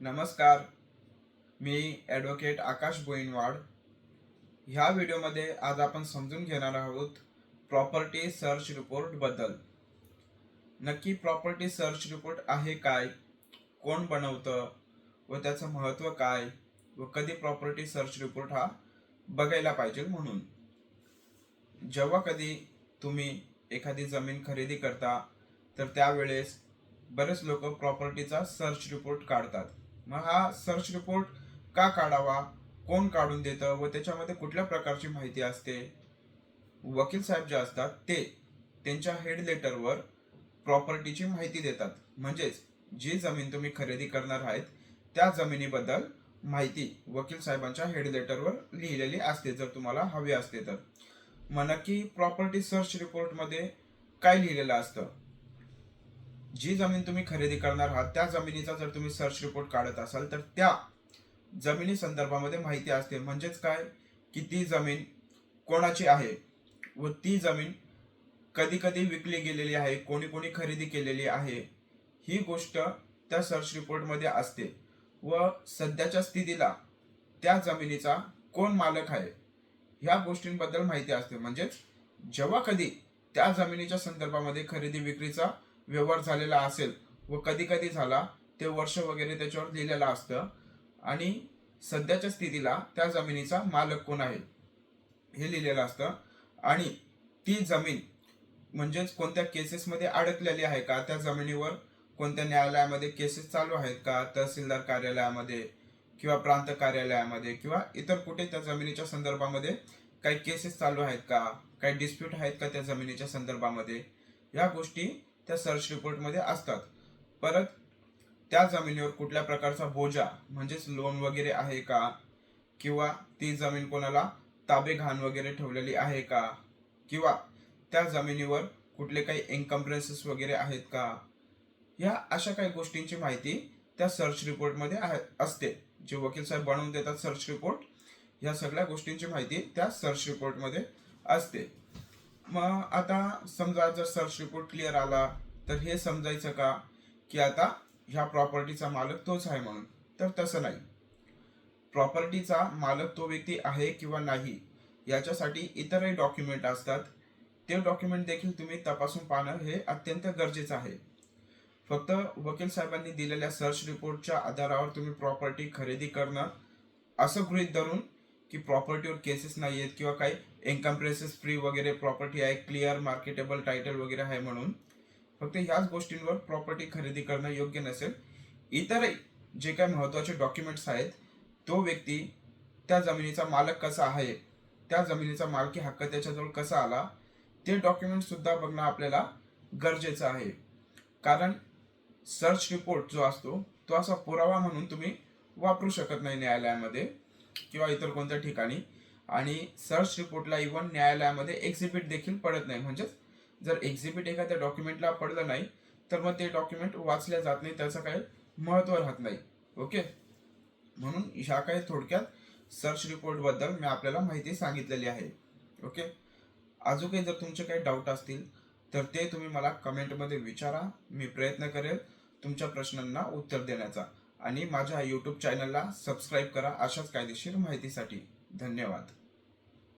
नमस्कार. मी ॲडव्होकेट आकाश बोईनवाड. ह्या व्हिडिओमध्ये आज आपण समजून घेणार आहोत प्रॉपर्टी सर्च रिपोर्टबद्दल नक्की प्रॉपर्टी सर्च रिपोर्ट आहे काय? कोण बनवतं? व त्याचं महत्त्व काय? व कधी प्रॉपर्टी सर्च रिपोर्ट हा बघायला पाहिजे म्हणून. जेव्हा कधी तुम्ही एखादी जमीन खरेदी करता तर त्यावेळेस बरेच लोक प्रॉपर्टीचा सर्च रिपोर्ट काढतात. मग हा सर्च रिपोर्ट का काढावा? कोण काढून देतं? व त्याच्यामध्ये कुठल्या प्रकारची माहिती असते? वकील साहेब जे असतात ते त्यांच्या हेड लेटरवर प्रॉपर्टीची माहिती देतात. म्हणजेच जी जमीन तुम्ही खरेदी करणार आहेत त्या जमिनीबद्दल माहिती वकील साहेबांच्या हेड लेटरवर लिहिलेली असते जर तुम्हाला हवी असते तर. म्हणा की प्रॉपर्टी सर्च रिपोर्टमध्ये काय लिहिलेलं असतं? जी जमीन तुम्ही खरेदी करणार आहात त्या जमिनीचा जर तुम्ही सर्च रिपोर्ट काढत असाल तर त्या जमिनी संदर्भामध्ये माहिती असते. म्हणजेच काय? की ती जमीन कोणाची आहे? व ती जमीन कधी कधी विकली गेलेली आहे कोणी कोणी खरेदी केलेली आहे ही गोष्ट त्या सर्च रिपोर्टमध्ये असते. व सध्याच्या स्थितीला त्या जमिनीचा कोण मालक आहे ह्या गोष्टींबद्दल माहिती असते. म्हणजेच जेव्हा कधी त्या जमिनीच्या संदर्भामध्ये खरेदी विक्रीचा व्यवहार झालेला असेल व कधी कधी झाला ते वर्ष वगैरे त्याच्यावर लिहिलेलं असतं. आणि सध्याच्या स्थितीला त्या जमिनीचा मालक कोण आहे? हे लिहिलेलं असतं. आणि ती जमीन म्हणजेच कोणत्या केसेसमध्ये अडकलेली आहे का? त्या जमिनीवर कोणत्या न्यायालयामध्ये केसेस चालू आहेत का? तहसीलदार कार्यालयामध्ये किंवा प्रांत कार्यालयामध्ये किंवा इतर कुठे त्या जमिनीच्या संदर्भामध्ये काही केसेस चालू आहेत का? काही डिस्प्यूट आहेत का त्या जमिनीच्या संदर्भामध्ये? या गोष्टी त्या सर्च रिपोर्टमध्ये असतात. परत त्या जमिनीवर कुठल्या प्रकारचा बोजा म्हणजेच लोन वगैरे आहे का? किंवा ती जमीन कोणाला ताबे घाण वगैरे ठेवलेली आहे का? किंवा त्या जमिनीवर कुठले काही एन्कम्प्रेन्सेस वगैरे आहेत का? या अशा काही गोष्टींची माहिती त्या सर्च रिपोर्टमध्ये आहे असते. जे वकील साहेब बनवून देतात सर्च रिपोर्ट या सगळ्या गोष्टींची माहिती त्या सर्च रिपोर्टमध्ये असते. मग आता समजा जर सर्च रिपोर्ट क्लिअर आला तर हे समजायचं का? की आता ह्या प्रॉपर्टीचा मालक तोच आहे म्हणून. तर तसं नाही. प्रॉपर्टीचा मालक तो व्यक्ती आहे किंवा नाही याच्यासाठी इतरही डॉक्युमेंट असतात. ते डॉक्युमेंट देखील तुम्ही तपासून पाहणं हे अत्यंत गरजेचं आहे. फक्त वकील साहेबांनी दिलेल्या सर्च रिपोर्टच्या आधारावर तुम्ही प्रॉपर्टी खरेदी करणं असं गृहीत धरून की प्रॉपर्टीवर केसेस नाही आहेत किंवा काही इन्कम प्रेसेस फ्री वगैरे प्रॉपर्टी आहे क्लिअर मार्केटेबल टायटल वगैरे आहे म्हणून फक्त ह्याच गोष्टींवर प्रॉपर्टी खरेदी करणं योग्य नसेल. इतरही जे काही महत्त्वाचे डॉक्युमेंट्स आहेत तो व्यक्ती त्या जमिनीचा मालक कसा आहे त्या जमिनीचा मालकी हक्क त्याच्याजवळ कसा आला ते डॉक्युमेंटसुद्धा बघणं आपल्याला गरजेचं आहे. कारण सर्च रिपोर्ट जो असतो तो असा पुरावा म्हणून तुम्ही वापरू शकत नाही न्यायालयामध्ये किंवा इतर कोणत्या ठिकाणी. आणि सर्च रिपोर्टला इव्हन न्यायालयामध्ये एक्झिबिट देखील पडत नाही. म्हणजेच जर एक्झिबिट एखाद्या डॉक्युमेंटला पडलं नाही तर मग ते डॉक्युमेंट वाचल्या जात नाही त्याचं काही महत्त्व राहत नाही. ओके म्हणून ह्या काही थोडक्यात सर्च रिपोर्टबद्दल मी आपल्याला माहिती सांगितलेली आहे. ओके अजून काही जर तुमचे काही डाऊट असतील तर ते तुम्ही मला कमेंटमध्ये विचारा. मी प्रयत्न करेल तुमच्या प्रश्नांना उत्तर देण्याचा. आणि माझ्या यूट्यूब चॅनलला सबस्क्राईब करा अशाच कायदेशीर माहितीसाठी. धन्यवाद.